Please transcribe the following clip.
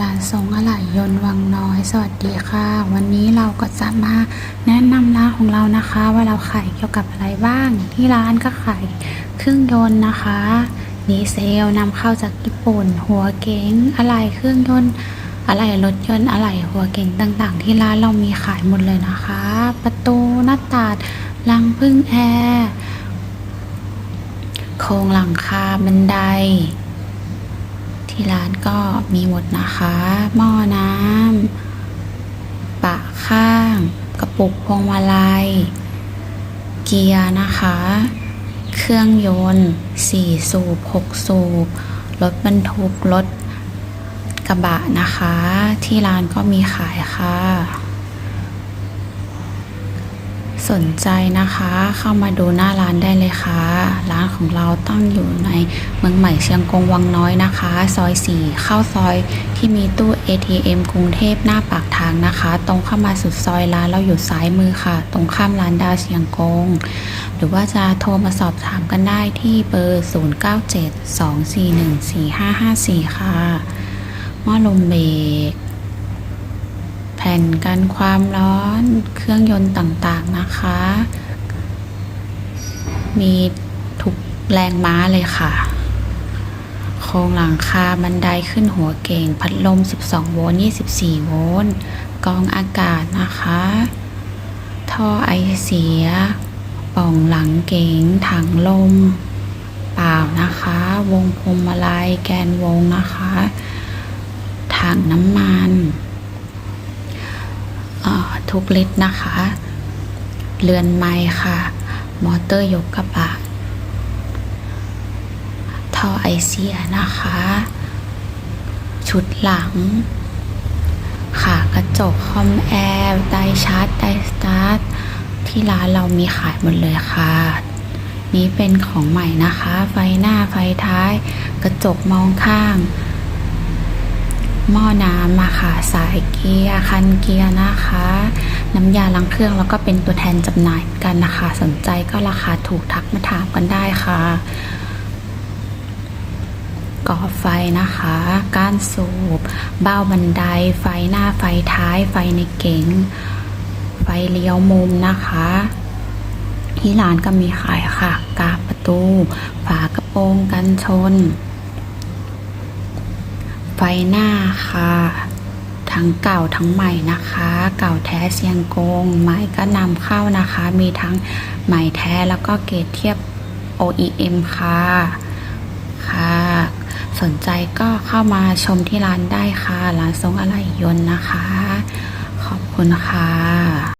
ร้านทรงอะไหล่ยนต์วังน้อย สวัสดีค่ะ วันนี้เราก็จะมาแนะนำร้านของเรานะคะ ว่าเราขายเกี่ยวกับอะไรบ้าง ที่ร้านก็ขายเครื่องยนต์นะคะดีเซลนำเข้าจากญี่ปุ่น หัวเก๋งอะไหล่เครื่องยนต์อะไหล่รถยนต์อะไหล่หัวเก๋งต่าง ๆ ที่ร้านเรามีขายหมดเลยนะคะ ประตูหน้าต่างรังพึ่งแอร์โครงหลังคาบันได ที่ร้านก็มีหมดนะคะ หม้อน้ำปะข้าง กระปุกพวงมาลัย เกียร์นะคะ เครื่องยนต์ 4 สูบ 6 สูบ รถบรรทุก รถกระบะนะคะ ที่ร้านก็มีขายค่ะ สนใจนะคะ เข้ามาดูหน้าร้านได้เลยค่ะ ร้านของเราตั้งอยู่ในเมืองใหม่เชียงกงวังน้อยนะคะ ซอย4เข้าซอยที่มีตู้ ATM กรุงเทพหน้าปากทางนะคะ ตรงเข้ามาสุดซอยร้านเราอยู่ซ้ายมือค่ะ ตรงข้ามร้านดาวเชียงกง หรือว่าจะโทรมาสอบถามกันได้ที่เบอร์ 0972414554 ค่ะหม้อลมเบรก ผ่นกันความร้อนเครื่องยนต์ต่างๆนะคะ มีทุกแรงม้าเลยค่ะ โครงหลังคาบันไดขึ้นหัวเก่ง พัดลม 12 โวลต์24 โวลต์กองอากาศนะคะ ท่อไอเสีย ป่องหลังเก๋งถังลม เปล่านะคะ วงพวงมาลัยแกนวงนะคะ ถังน้ำมัน ทุกลิตรนะคะ เรือนไม้ค่ะ มอเตอร์ยกกระบะท่อไอเสียนะคะ ชุดหลัง ขากระจกคอมแอร์ไดชาร์จไดสตาร์ทที่ร้านเรามีขายหมดเลยค่ะนี้เป็นของใหม่นะคะ ไฟหน้าไฟท้าย กระจกมองข้าง หม้อน้ำมาค่ะ สายเกียร์ คันเกียร์นะคะ น้ำยาล้างเครื่องแล้วก็เป็นตัวแทนจำหน่ายกันนะคะ สนใจก็ราคาถูกทักมาถามกันได้ค่ะก่อไฟนะคะ ก้านสูบ เบ้าบันได ไฟหน้าไฟท้าย ไฟในเก๋ง ไฟเลี้ยวมุมนะคะ ที่ร้านก็มีขายค่ะ กาประตู ฝากระโปรงกันชน ไฟหน้าค่ะ ทั้งเก่าทั้งใหม่นะคะ เก่าแท้เซียงกงใหม่ก็นำเข้านะคะ มีทั้งใหม่แท้แล้วก็เกรดเทียบ OEM ค่ะค่ะ สนใจก็เข้ามาชมที่ร้านได้ค่ะ ร้านทรงอะไหล่ยนต์นะคะ ขอบคุณค่ะ